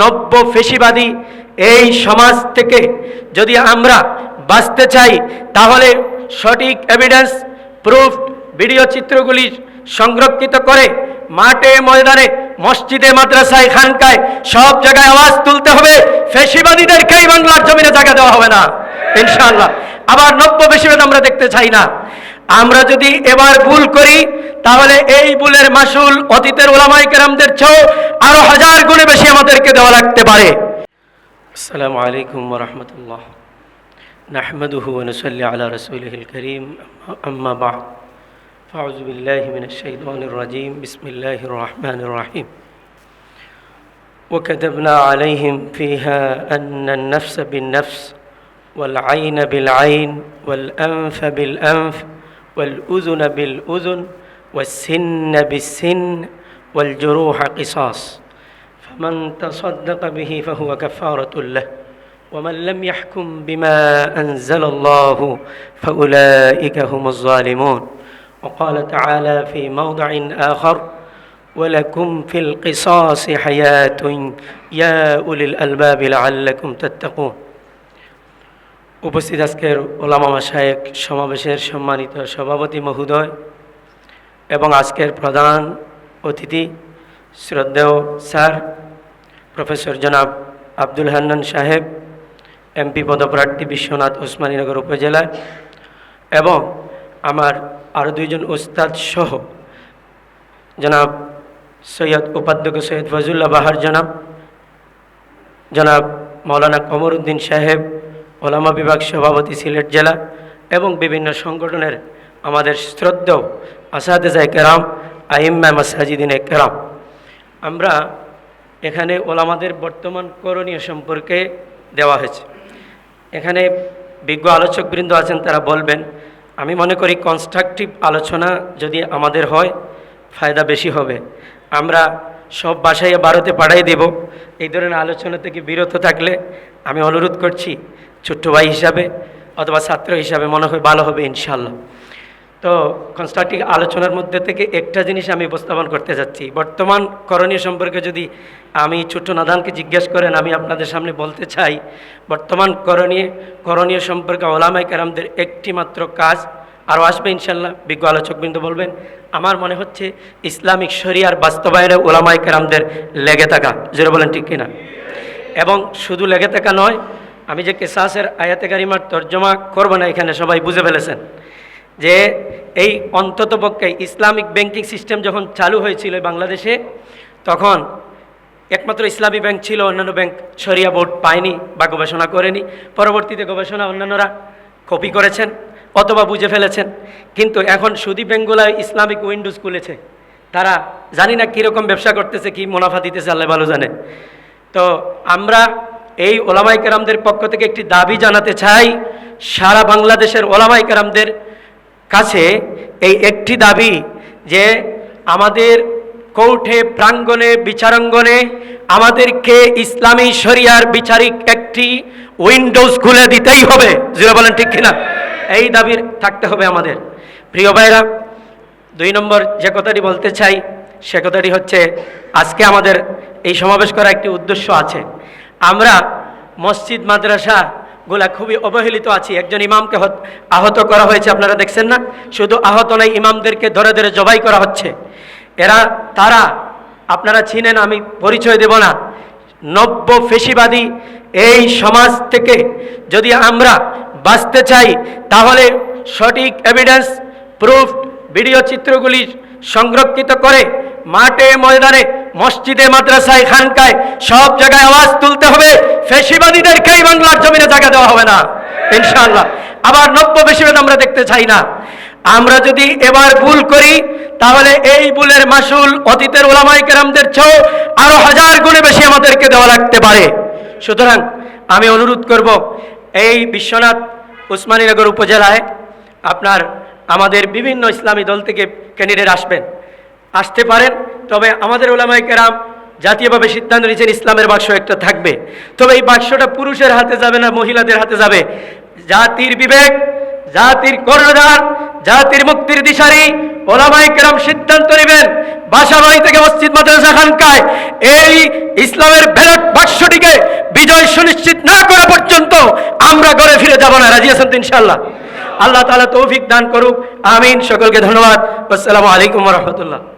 নব্য ফেসিবাদী এই সমাজ থেকে যদি আমরা বাঁচতে চাই, তাহলে সঠিক এভিডেন্স প্রুফ ভিডিও চিত্রগুলি সংরক্ষিত করে মাঠে, ময়দানে, মসজিদে, মাদ্রাসায়, খানকায় সব জায়গায় আওয়াজ তুলতে হবে। ফেসিবাদীদেরকেই বাংলার জমিনে জায়গা দেওয়া হবে না। ইনশাআল্লাহ। আবার নব্য ফেসিবাদ আমরা দেখতে চাই না। আমরা যদি এবার ভুল করি তাহলে এই ভুলের মাসুল অতীতের ওলামাই কেরামদের চেয়েও আরো হাজার গুণে বেশি আমাদেরকে দেওয়া লাগতে পারে আসসালামু আলাইকুম রহমতুল্লাহ نحمده ونصلي على رسوله الكريم أما بعد فأعوذ بالله من الشيطان الرجيم بسم الله الرحمن الرحيم وكتبنا عليهم فيها أن النفس بالنفس والعين بالعين والأنف بالأنف والأذن بالأذن والسن بالسن والجروح قصاص. فمن تصدق به فهو كفارة له. ومن لم يحكم بما أنزل الله فأولئك هم الظالمون. وقال تعالى في موضع آخر ولكم في القصاص حياة يا أولي الألباب لعلكم تتقون. উপস্থিত আজকের ওলামা শায়েক সমাবেশের সম্মানিত সভাপতি মহোদয় এবং আজকের প্রধান অতিথি শ্রদ্ধেয় স্যার, প্রফেসর জনাব আব্দুল হান্নান সাহেব এমপি পদপ্রার্থী বিশ্বনাথ ওসমানীনগর উপজেলায় এবং আমার আরও দুইজন ওস্তাদ সহ জনাব সৈয়দ উপাধ্যক্ষ সৈয়দ ফজুল্লাহ বাহার জনাব জনাব মৌলানা কমরউদ্দিন সাহেব, ওলামা বিভাগ সভাপতি সিলেট জেলা এবং বিভিন্ন সংগঠনের আমাদের শ্রদ্ধেয় আসাদেজায় কেরাম আহিম্মা মাসাজিদিনে কেরাম। আমরা এখানে ওলামাদের বর্তমান করণীয় সম্পর্কে দেওয়া হয়েছে। এখানে বিজ্ঞ আলোচকবৃন্দ আছেন, তারা বলবেন, আমি মনে করি কনস্ট্রাকটিভ আলোচনা যদি আমাদের হয়, ফায়দা বেশি হবে। আমরা সব বাসায় ভারতে পাঠাই দেব, এই ধরনের আলোচনা থেকে বিরত থাকলে আমি অনুরোধ করছি, ছোট্ট ভাই হিসাবে অথবা ছাত্র হিসাবে মনে হয় ভালো হবে ইনশাল্লাহ তো কনস্ট্রাকটিভ আলোচনার মধ্যে থেকে একটা জিনিস আমি উপস্থাপন করতে যাচ্ছি। বর্তমান করণীয় সম্পর্কে যদি আমি ছোট্ট নাদানকে জিজ্ঞেস করেন, আমি আপনাদের সামনে বলতে চাই, বর্তমান করণীয় করণীয় সম্পর্কে ওলামাই কারামদের একটি মাত্র কাজ, আরও আসবে ইনশাল্লাহ, বিজ্ঞ আলোচকবৃন্দ বলবেন, আমার মনে হচ্ছে ইসলামিক শরিয়ার বাস্তবায়নে ওলামাই কারামদের লেগে থাকা যেটা বলেন ঠিক কিনা? এবং শুধু লেগে থাকা নয়, আমি যে কেসাসের আয়াতে কারিমার তর্জমা করব না, এখানে সবাই বুঝে ফেলেছেন। যে এই অন্ততপক্ষে ইসলামিক ব্যাংকিং সিস্টেম যখন চালু হয়েছিল বাংলাদেশে, তখন একমাত্র ইসলামী ব্যাংক ছিল, অন্যান্য ব্যাংক শরিয়া বোর্ড পায়নি বা গবেষণা করেনি। পরবর্তীতে গবেষণা অন্যান্যরা কপি করেছেন অথবা বুঝে ফেলেছেন। কিন্তু এখন সুদী ব্যাংকগুলো ইসলামিক উইন্ডোজ খুলেছে। তারা জানি না কীরকম ব্যবসা করতেছে, কি মুনাফা দিতেছে, আল্লাহ ভালো জানে। তো আমরা এই ওলামাই কেরামদের পক্ষ থেকে একটি দাবি জানাতে চাই, সারা বাংলাদেশের ওলামাই কেরামদের কাছে এই একটি দাবি যে আমাদের কৌঠে প্রাঙ্গণে বিচারাঙ্গনে আমাদেরকে ইসলামী শরিয়ার বিচারিক একটি উইন্ডোজ খুলে দিতেই হবে। যেটা বলেন ঠিক কিনা? এই দাবির থাকতে হবে আমাদের। প্রিয় ভাইরা, দুই নম্বর যে কথাটি বলতে চাই, সে কথাটি হচ্ছে, আজকে আমাদের এই সমাবেশ করা একটি উদ্দেশ্য আছে। আমরা মসজিদ, মাদ্রাসা গুলা খুবই অবহেলিত আছি। একজন ইমামকে হত- আহত করা হয়েছে, আপনারা দেখছেন না? শুধু আহত নয়, ইমামদেরকে ধরে ধরে জবাই করা হচ্ছে। এরা, তারা, আপনারা চিনেন, আমি পরিচয় দেব না। নব্য ফেসিবাদী এই সমাজ থেকে যদি আমরা বাঁচতে চাই, তাহলে সঠিক এভিডেন্স প্রুফ ভিডিও চিত্রগুলি সংরক্ষিত করে মাঠে, ময়দানে মসজিদে, মাদ্রাসায়, খানকায় সব জায়গায় আওয়াজ তুলতে হবে। ফেসিবাদীদেরকেই বাংলার জমিনে জায়গা দেওয়া হবে না। ইনশাআল্লাহ। আবার নব্য ফেসিবাদ আমরা দেখতে চাই না। আমরা যদি এবার ভুল করি, তাহলে এই ভুলের মাসুল অতীতের ওলামাই কেরামদের চেয়েও আরও হাজার গুণে বেশি আমাদেরকে দেওয়া লাগতে পারে। সুতরাং আমি অনুরোধ করব, এই বিশ্বনাথ উসমানীনগর উপজেলায় আপনার আমাদের বিভিন্ন ইসলামী দল থেকে ক্যান্ডিডেট আসবেন। আসতে পারেন। তবে আমাদের ওলামাই কেরাম জাতীয়ভাবে সিদ্ধান্ত নিয়েছেন ইসলামের বাক্স একটা থাকবে। তবে এই বাক্সটা পুরুষের হাতে যাবে না, মহিলাদের হাতে যাবে। জাতির বিবেক, জাতির কর্ণধার, জাতির মুক্তির দিশারি ওলামাই কেরাম সিদ্ধান্ত নেবেন বাসা বাড়ি থেকে মসজিদ, মাদ্রাসা, খানকায়। এই ইসলামের ব্যালট বাক্সটিকে বিজয় সুনিশ্চিত না করা পর্যন্ত আমরা ঘরে ফিরে যাব না। রাজি আছেন ইনশাল্লাহ আল্লাহ তাআলা তৌফিক দান করুক। আমিন। সকলকে ধন্যবাদ। আসসালামু আলাইকুম রহমতুল্লাহ।